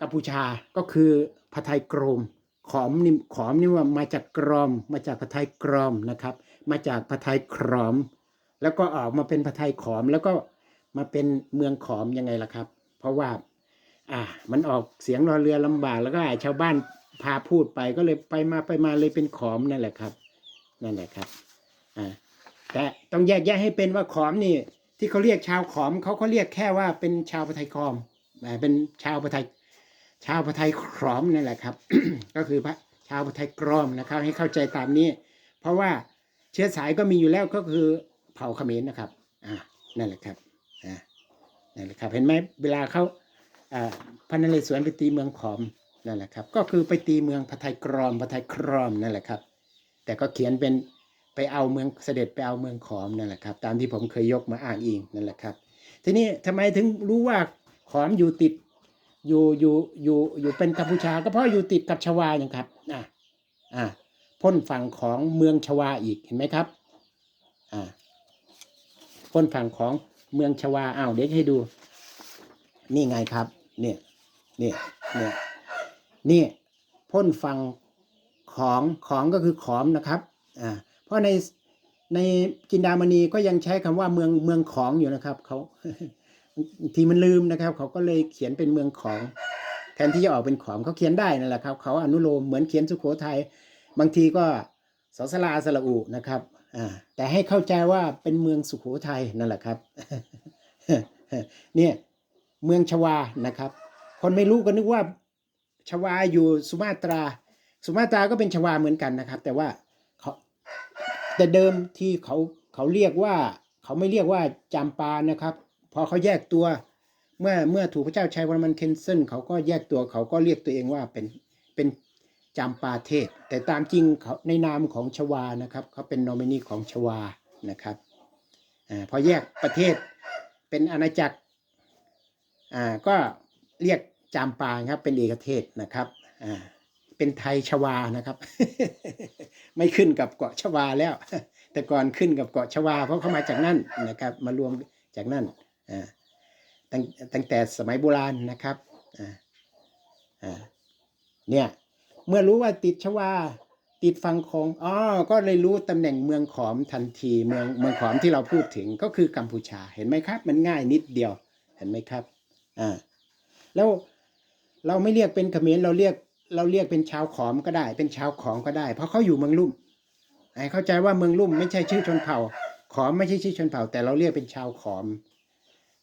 กัมพูชาก็คือผัดไทยกรมขอมนี่ขอมนี่ว่ามาจากกรอม มาจากผัดไทยกรอมนะครับ มาจากผัดไทยขอม แล้วก็ออกมาเป็นผัดไทยขอมแล้วก็มาเป็นเมืองขอมยังไงล่ะครับ เพราะว่า อ่า มันออกเสียงรอเรือลำบากแล้วก็ชาวบ้านพาพูดไปก็เลยไปมาไปมาเลยเป็นขอมนั่นแหละครับ นั่นแหละครับ อ่า แต่ต้องแยกแยะให้เป็นว่าขอมนี่ ที่เขาเรียกชาวขอมเขาเขาเรียกแค่ว่าเป็นชาวปะไทยขอมอ่เป็นชาวปะไทย ชาวปะไทยขอมนั่แหละครับ ก็คือพระชาวปะไทยกรอมนะครับ ให้เข้าใจตามนี้ เพราะว่าเชื้อสายก็มีอยู่แล้วก็คือเผ่าเขมรนะครับอ่านั่นแหละครับอ่านั่นแหละครับ เห็นไหมเวลาเขาอ่าพระนเรศวรไปตีเมืองขอมนั่นแหละครับ ก็คือไปตีเมืองพะไทยกรอมพะไทยครอมนั่นแหละครับ แต่ก็เขียนเป็นไปเอาเมืองเสด็จไปเอาเมืองขอมนั่นแหละครับ ตามที่ผมเคยยกมาอ้างอิงนั่นแหละครับ ทีนี้ทำไมถึงรู้ว่าขอมอยู่ติด อยู่อยู่อยู่อยู่เป็นกัมพูชา ก็เพราะอยู่ติดกับชวาอย่างครับอ่าอ่าพ้นฝั่งของเมืองชวาอีกเห็นไหมครับอ่าพ้นฝั่งของเมืองชวาอ้าวเดี๋ยวให้ดู นี่ไงครับ เนี่ยเนี่ยเนี่ยนี่พ้นฝั่งของของก็คือขอมนะครับอ่าเพราะในในจินดามณีก็ยังใช้คำว่าเมืองเมืองของอยู่นะครับเขา ทีมันลืมนะครับ เขาก็เลยเขียนเป็นเมืองของแทนที่จะออกเป็นของเขาเขียนได้นั่นแหละครับ เขาอนุโลมเหมือนเขียนสุโขทัยบางทีก็สสลาสระอุนะครับอ่าแต่ให้เข้าใจว่าเป็นเมืองสุโขทัยนั่นแหละครับเนี่ยเมืองชวานะครับ คนไม่รู้ก็นึกว่าชวาอยู่สุมาตรา สุมาตราก็เป็นชวาเหมือนกันนะครับ แต่ว่าเขาแต่เดิมที่เขาเขาเรียกว่า เขาไม่เรียกว่าจำปานะครับ พอเขาแยกตัว เมื่อเมื่อถูกพระเจ้าชัยวรมันเคนเซนเขาก็แยกตัวเขาก็เรียกตัวเองว่าเป็นเป็นจำปาเทศ แต่ตามจริงเขาในนามของชวานะครับเขาเป็นนอมินีของชวานะครับอพอแยกประเทศเป็นอาณาจักรอ่าก็เรียกจำปาครับเป็นเอกเทศนะครับอ่าเป็นไทยชวานะครับ ไม่ขึ้นกับเกาะชวาแล้ว แต่ก่อนขึ้นกับเกาะชวา เพราะเขามาจากนั่นนะครับ มารวมจากนั่น ตั้งตั้งแต่สมัยโบราณนะครับเนี่ยเมื่อรู้ว่าติดชวาติดฝั่งของอ๋อก็เลยรู้ตำแหน่งเมืองขอมทันทีเมืองเมืองขอมที่เราพูดถึงก็คือกัมพูชาเห็นไหมครับ มันง่ายนิดเดียวเห็นไหมครับอ่าแล้วเราไม่เรียกเป็นเขมรเราเรียกเราเรียกเป็นชาวขอมก็ได้ เป็นชาวขอมก็ได้ เพราะเขาอยู่เมืองลุ่มให้เข้าใจว่าเมืองลุ่มไม่ใช่ชื่อชนเผ่า ขอมไม่ใช่ชื่อชนเผ่า แต่เราเรียกเป็นชาวขอม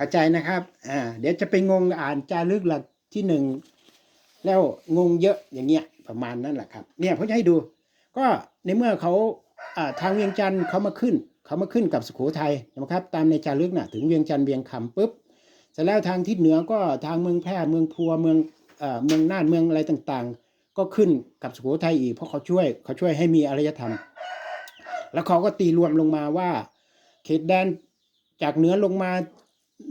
เข้าใจนะครับอ่าเดี๋ยวจะไปงงอ่านจารึกหลักที่หนึ่งแล้วงงเยอะอย่างเงี้ยประมาณนั้นแหละครับ เนี่ยผมจะให้ดู ก็ในเมื่อเขาอ่าทางเวียงจันทร์เขามาขึ้นเขามาขึ้นกับสุโขทัยนะครับ ตามในจารึกน่ะถึงเวียงจันทร์เวียงคำปุ๊บเสร็จแล้วทางทิศเหนือก็ทางเมืองแพร่เมืองพัวเมืองอ่เมืองน่านเมืองอะไรต่างๆ ก็ขึ้นกับสุโขทัยอีกเพราะเขาช่วยเขาช่วยให้มีอารยธรรม แล้วเขาก็ตีรวมลงมาว่า เขตแดนจากเหนือลงมา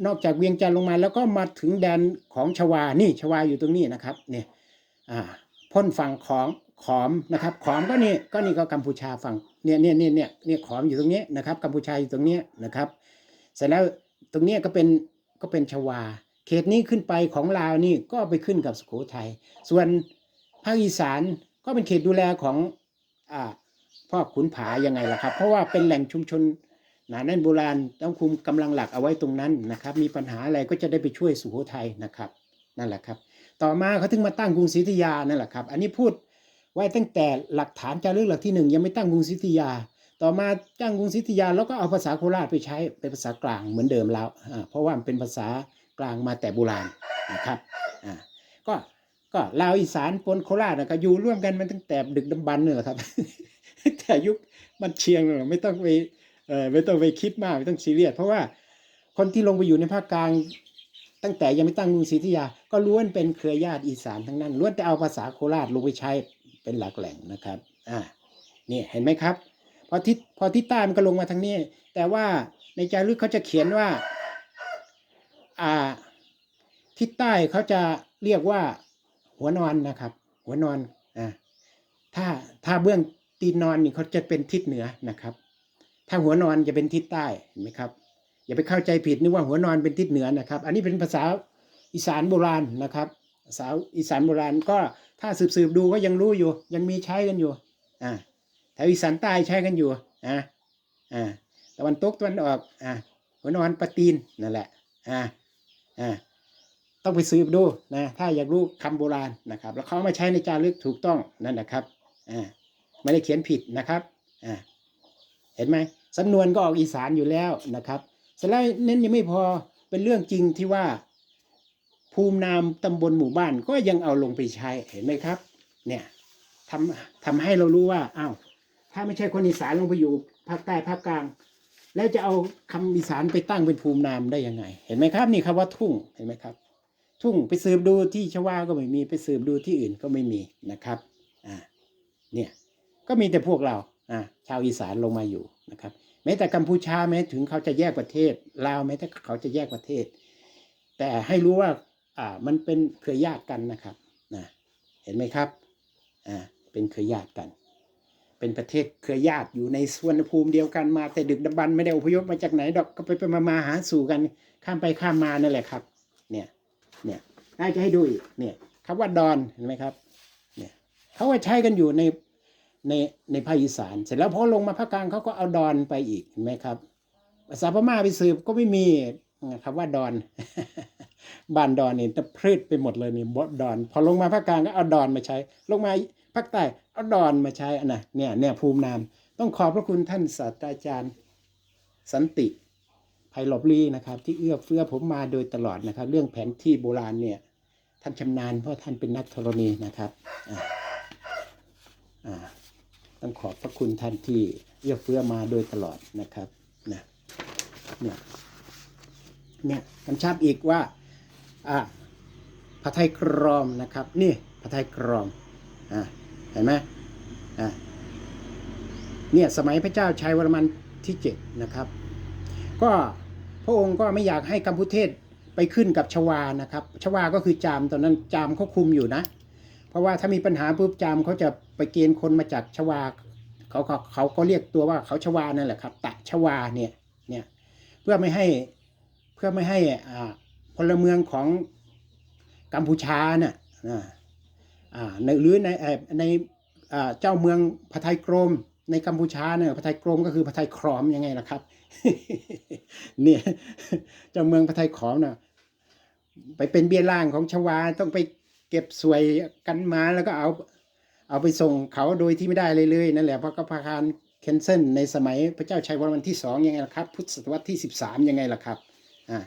นอกจากเวียงจันทร์ลงมา แล้วก็มาถึงแดนของชวานี่ชวาอยู่ตรงนี้นะครับเนี่ยพ้นฝั่งของขอมนะครับ ขอมก็นี่ก็นี่ก็กัมพูชาฝั่งเนี่ยเนี่ยเนี่ยเนี่ยเนี่ยขอมอยู่ตรงนี้นะครับ กัมพูชาอยู่ตรงนี้นะครับ เสร็จแล้วตรงนี้ก็เป็นก็เป็นชวา เขตนี้ขึ้นไปของลาวนี่ก็ไปขึ้นกับสุโขทัยส่วนภาคอีสานก็เป็นเขตดูแลของอ่าพ่อขุนผายังไงล่ะครับ เพราะว่าเป็นแหล่งชุมชน หนาแน่นโบราณต้องคุมกำลังหลักเอาไว้ตรงนั้นนะครับ มีปัญหาอะไรก็จะได้ไปช่วยสุโขทัยนะครับนั่นแหละครับ ต่อมาเขาถึงมาตั้งกรุงศรีอยุธยานั่นแหละครับ อันนี้พูดไว้ตั้งแต่หลักฐานจารึกหลักที่หนึ่งยังไม่ตั้งกรุงศรีอยุธยา ต่อมาตั้งกรุงศรีอยุธยาแล้วก็เอาภาษาโคราชไปใช้เป็นภาษากลางเหมือนเดิมแล้วอ่าเพราะว่ามันเป็นภาษากลางมาแต่โบราณนะครับก็ก็ลาวอีสานปนโคราชนะก็อยู่ร่วมกันมาตั้งแต่ดึกดำบรรพ์นี่แหละครับแต่ยุคมันเชียงเลยไม่ต้องไป เออไม่ต้องไปคิดมากไม่ต้องซีเรียสเพราะว่าคนที่ลงไปอยู่ในภาคกลาง ตั้งแต่ยังไม่ตั้งกรุงศรีอยุธยา ก็ล้วนเป็นเครือญาติอีสานทั้งนั้นล้วนแต่เอาภาษาโคราชลงไปใช้เป็นหลักแหล่งนะครับอ่านี่เห็นไหมครับพอทิศพอทิศใต้มันก็ลงมาทางนี้ แต่ว่าในจารึกเขาจะเขียนว่าอ่าทิศใต้เขาจะเรียกว่าหัวนอนนะครับ หัวนอนอ่าถ้าถ้าเบื้องตีนนอนนี่เขาจะเป็นทิศเหนือนะครับ ถ้าหัวนอนจะเป็นทิศใต้เห็นไหมครับ อย่าไปเข้าใจผิดนึกว่าหัวนอนเป็นทิศเหนือนะครับ อันนี้เป็นภาษาอีสานโบราณนะครับสาวอีสานโบราณก็ถ้าสืบๆดูก็ยังรู้อยู่ ยังมีใช้กันอยู่อ่าแถวอีสานใต้ใช้กันอยู่อ่าอ่าตะวันตกตะวันออกอ่าหัวนอนปะตีนนั่นแหละอ่าอ่าต้องไปสืบดูนะถ้าอยากรู้คำโบราณนะครับ แล้วเขาเอามาใช้ในจารึกถูกต้องนั่นนะครับอ่าไม่ได้เขียนผิดนะครับอ่าเห็นไหม สำนวนก็ออกอีสานอยู่แล้วนะครับเสร็จแล้วเน้นยังไม่พอเป็นเรื่องจริงที่ว่า ภูมินามตำบลหมู่บ้านก็ยังเอาลงไปใช้เห็นไหมครับ เนี่ยทำทำให้เรารู้ว่าอ้าวถ้าไม่ใช่คนอีสานลงไปอยู่ภาคใต้ภาคกลาง แล้วจะเอาคำอีสานไปตั้งเป็นภูมินามได้ยังไง เห็นไหมครับ นี่คำว่าทุ่งเห็นไหมครับ ทุ่งไปสืบดูที่ชวาก็ไม่มีไปสืบดูที่อื่นก็ไม่มีนะครับอ่าเนี่ยก็มีแต่พวกเราอ่าชาวอีสานลงมาอยู่ นะครับแม้แต่กัมพูชาแม้ถึงเขาจะแยกประเทศลาวแม้แต่เขาจะแยกประเทศ แต่ให้รู้ว่าอ่ามันเป็นเครือญาติกันนะครับนะเห็นไหมครับอ่าเป็นเครือญาติกัน เป็นประเทศเครือญาติอยู่ในส่วนภูมิเดียวกันมา แต่ดึกดำบรรพ์ไม่ได้อพยพมาจากไหนดอกก็ไปไปมามาหาสู่กันข้ามไปข้ามมานั่นแหละครับเนี่ยเนี่ยน่าจะให้ดูอีกเนี่ยคำว่าดอนเห็นไหมครับเนี่ยเขาว่าใช้กันอยู่ใน ในในภาคอีสาน เสร็จแล้วพอลงมาภาคกลางเขาก็เอาดอนไปอีกเห็นไหมครับภาษาพม่าไปสืบก็ไม่มีคำว่าดอนบ้านดอนนี่ตะพืชไปหมดเลยนี่บดดอน พอลงมาภาคกลางก็เอาดอนมาใช้ ลงมาภาคใต้เอาดอนมาใช้อะเนี่ยเนี่ยภูมินาม ต้องขอบพระคุณท่านศาสตราจารย์สันติไพลอบลีนะครับ ที่เอื้อเฟื้อผมมาโดยตลอดนะครับ เรื่องแผนที่โบราณเนี่ยท่านชำนาญเพราะท่านเป็นนักธรณีนะครับอ่าอ่า ต้องขอบพระคุณท่านที่เอื้อเฟื้อมาโดยตลอดนะครับนะเนี่ยเนี่ยกำชับอีกว่าอ่าพระไทยกรอมนะครับ นี่พระไทยกรอมอ่าเห็นไหมอ่าเนี่ยสมัยพระเจ้าชัยวรมันที่เจ็ดนะครับ ก็พระองค์ก็ไม่อยากให้กัมพูเทศไปขึ้นกับชวานะครับ ชวาก็คือจามตอนนั้นจามเขาคุมอยู่นะ เพราะว่าถ้ามีปัญหาปุ๊บจามเขาจะไปเกณฑ์คนมาจากชวาเขาเขาเขาก็เรียกตัวว่าเขาชวานั่นแหละครับ ตะชวาเนี่ยเนี่ยเพื่อไม่ให้เพื่อไม่ให้อ่าพลเมืองของกัมพูชาน่ะอ่าอ่าในหรือในเอ่อในเจ้าเมืองพะไทยกรมในกัมพูชาเนี่ยพะไทยกรมก็คือพะไทยครอมยังไงล่ะครับ เนี่ยเจ้าเมืองพะไทยขอมน่ะไปเป็นเบี้ยล่างของชวาต้องไป เก็บสวยกันมาแล้วก็เอาเอาไปส่งเขาโดยที่ไม่ได้เลยเลยนั่นแหละเพราะก็พาคารเคนเซนในสมัยพระเจ้าชัยวรมันที่สองยังไงล่ะครับ พุทธศตวรรษที่สิบสามยังไงล่ะครับอ่า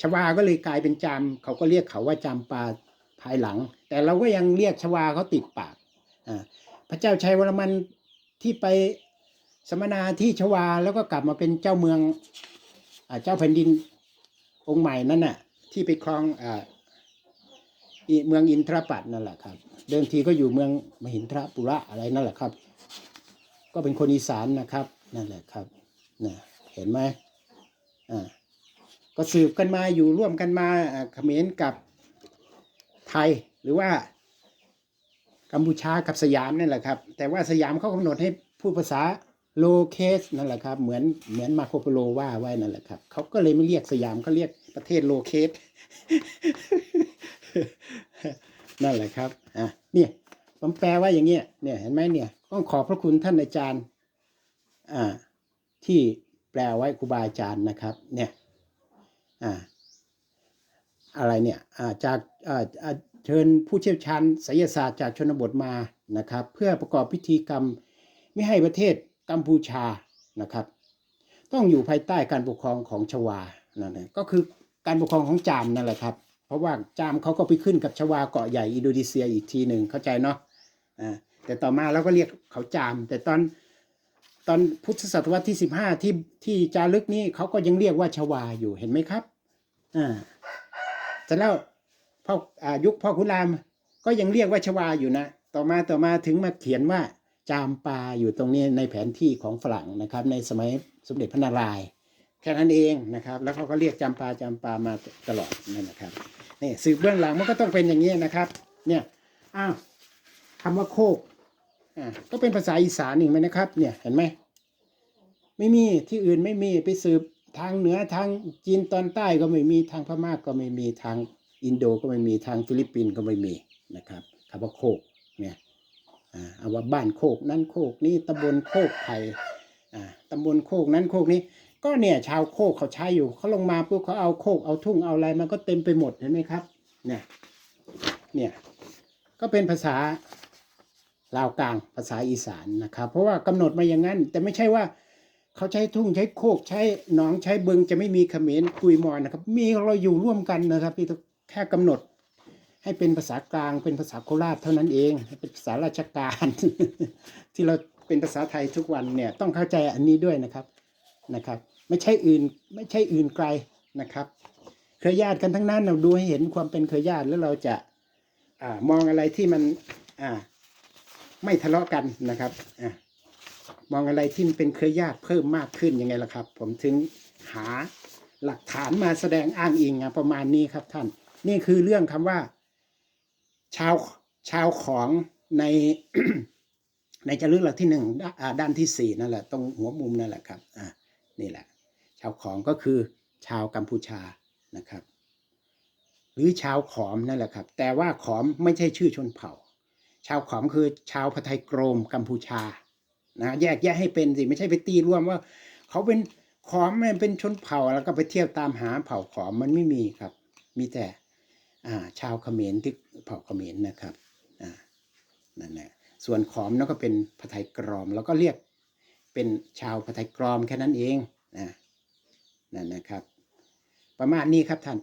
ชวาก็เลยกลายเป็นจามเขาก็เรียกเขาว่าจามปาภายหลัง แต่เราก็ยังเรียกชวาเขาติดปากอ่าพระเจ้าชัยวรมันที่ไปสมนาที่ชวาแล้วก็กลับมาเป็นเจ้าเมืองอ่าเจ้าแผ่นดินองค์ใหม่นั่นน่ะที่ไปครองอ่า เมืองอินทรปัตนั่นแหละครับเดิมทีก็อยู่เมืองมหินทรปุระอะไรนั่นแหละครับ ก็เป็นคนอีสานนะครับนั่นแหละครับนะเห็นไหมอ่าก็สืบกันมาอยู่ร่วมกันมาเขมรกับไทยหรือว่ากัมพูชากับสยามนั่นแหละครับ แต่ว่าสยามเขากำหนดให้พูดภาษาโลเคสนั่นแหละครับเหมือนเหมือนมาโคโปโลว่าไว้นั่นแหละครับเขาก็เลยไม่เรียกสยามเขาเรียกประเทศโลเคส นั่นแหละครับอะเนี่ยผมแปลว่าอย่างเงี้ยเนี่ยเห็นไหมเนี่ยต้องขอบพระคุณท่านอาจารย์อ่าที่แปลไว้ครูบาอาจารย์นะครับ เนี่ยอ่าอะไรเนี่ยอ่าจากอ่าเชิญผู้เชี่ยวชาญไสยศาสตร์จากชนบทมานะครับ เพื่อประกอบพิธีกรรมไม่ให้ประเทศกัมพูชานะครับ ต้องอยู่ภายใต้การปกครองของชวานั่นแหละก็คือการปกครองของจามนั่นแหละครับ เพราะว่าจามเขาก็ไปขึ้นกับชวาเกาะใหญ่อินโดนีเซียอีกทีหนึ่งเข้าใจเนาะอ่าแต่ต่อมาเราก็เรียกเขาจาม แต่ตอนตอนพุทธศตวรรษที่สิบห้าที่ที่จารึกนี้เขาก็ยังเรียกว่าชวาอยู่เห็นไหมครับอ่าเสร็จแล้วพ่ออ่ายุคพ่อขุนรามก็ยังเรียกว่าชวาอยู่นะ ต่อมาต่อมาถึงมาเขียนว่าจามปาอยู่ตรงนี้ในแผนที่ของฝรั่งนะครับ ในสมัยสมเด็จพระนารายณ์ แค่นั้นเองนะครับ แล้วเขาก็เรียกจามปาจามปามาตลอดนั่นนะครับนี่สืบเบื้องหลังมันก็ต้องเป็นอย่างนี้นะครับ เนี่ยอ้าวคำว่าโคกอ่าก็เป็นภาษาอีสานอีกไหมนะครับ เนี่ยเห็นไหมไม่มีที่อื่นไม่มีไปสืบทางเหนือทางจีนตอนใต้ก็ไม่มีทางพม่าก็ไม่มีทางอินโดก็ไม่มีทางฟิลิปปินส์ก็ไม่มีนะครับคำว่าโคกเนี่ยอ่าเอาว่าบ้านโคกนั้นโคกนี้ตำบลโคกไผ่อ่าตำบลโคกนั้นโคกนี้ ก็เนี่ยชาวโคกเขาใช้อยู่เขาลงมาปุ๊บเขาเอาโคกเอาทุ่งเอาอะไรมันก็เต็มไปหมดเห็นไหมครับ เนี่ยเนี่ยก็เป็นภาษาลาวกลางภาษาอีสานนะครับ เพราะว่ากำหนดมาอย่างนั้น แต่ไม่ใช่ว่าเขาใช้ทุ่งใช้โคกใช้หนองใช้บึงจะไม่มีเขมรกุยมอนนะครับ มีเราอยู่ร่วมกันนะครับพี่แค่กำหนดให้เป็นภาษากลางเป็นภาษาโคราชเท่านั้นเองเป็นภาษาราชการ ที่เราเป็นภาษาไทยทุกวันเนี่ยต้องเข้าใจอันนี้ด้วยนะครับนะครับ ไม่ใช่อื่นไม่ใช่อื่นไกลนะครับ เครือญาติกันทั้งนั้นเราดูให้เห็นความเป็นเครือญาติแล้วเราจะอ่ามองอะไรที่มันอ่าไม่ทะเลาะกันนะครับอ่ามองอะไรที่มันเป็นเครือญาติเพิ่มมากขึ้นยังไงล่ะครับ ผมถึงหาหลักฐานมาแสดงอ้างอิงอประมาณนี้ครับท่าน นี่คือเรื่องคำว่า ชาวชาวของในในจารึกหลักที่หนึ่งด้านที่สี่นั่นแหละตรงหัวมุมนั่นแหละครับ อ่านี่แหละาวของก็คือชาวกัมพูชานะครับ หรือชาวขอมนั่นแหละครับ แต่ว่าขอมไม่ใช่ชื่อชนเผ่า ชาวขอมคือชาวพไทยโกรมกัมพูชานะแยกแยะให้เป็นสิไม่ใช่ไปตีรวมว่า เขาเป็นขอมมันเป็นชนเผ่าแล้วก็ไปเที่ยวตามหาเผ่าขอมมันไม่มีครับ มีแต่อ่าชาวเขมรที่เผ่าเขมรนะครับอ่านั่นแหละส่วนขอมนั่นก็เป็นพะไทยกรอม แล้วก็เรียกเป็นชาวพะไทยกรอมแค่นั้นเองนะ นั่นนะครับ ประมาณนี้ครับท่าน